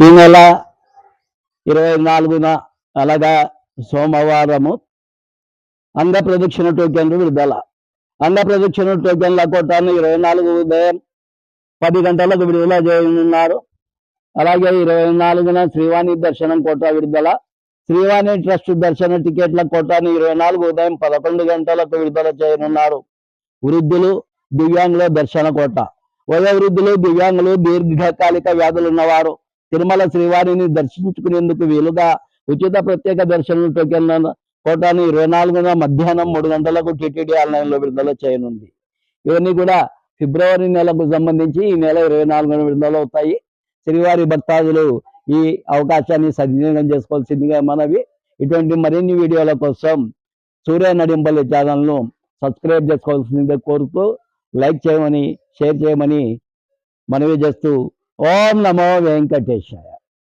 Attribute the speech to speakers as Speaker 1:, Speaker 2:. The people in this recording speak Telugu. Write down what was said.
Speaker 1: ఈ నెల ఇరవై నాలుగున అనగా సోమవారము అంగ ప్రదక్షిణ టోకెన్లు విడుదల. అంగ ప్రదక్షిణ టోకెన్ల కోటాను ఇరవై నాలుగు ఉదయం పది గంటలకు విడుదల చేయనున్నారు. అలాగే ఇరవై నాలుగున శ్రీవాణి దర్శనం కోటా విడుదల. శ్రీవాణి ట్రస్ట్ దర్శన టికెట్ల కోటాను ఇరవై నాలుగు ఉదయం పదకొండు గంటలకు విడుదల చేయనున్నారు. వృద్ధులు దివ్యాంగుల దర్శన కోట. వయోవృద్ధులు దివ్యాంగులు దీర్ఘకాలిక వ్యాధులు ఉన్నవారు తిరుమల శ్రీవారిని దర్శించుకునేందుకు వీలుగా ఉచిత ప్రత్యేక దర్శనం టోకెన్లను కోటాను ఇరవై నాలుగున మధ్యాహ్నం మూడు గంటలకు టీటీడీ ఆన్లైన్లో విడుదల చేయనుంది. ఇవన్నీ కూడా ఫిబ్రవరి నెలకు సంబంధించి ఈ నెల ఇరవై నాలుగున విడుదల అవుతాయి. శ్రీవారి భక్తాదులు ఈ అవకాశాన్ని సద్వినియోగం చేసుకోవాల్సిందిగా మనవి. ఇటువంటి మరిన్ని వీడియోల కోసం సూర్య నడింపల్లి ఛానల్ను సబ్స్క్రైబ్ చేసుకోవాల్సిందిగా కోరుతూ లైక్ చేయమని షేర్ చేయమని మనవి చేస్తూ ఓం నమో వెంకటేశాయ.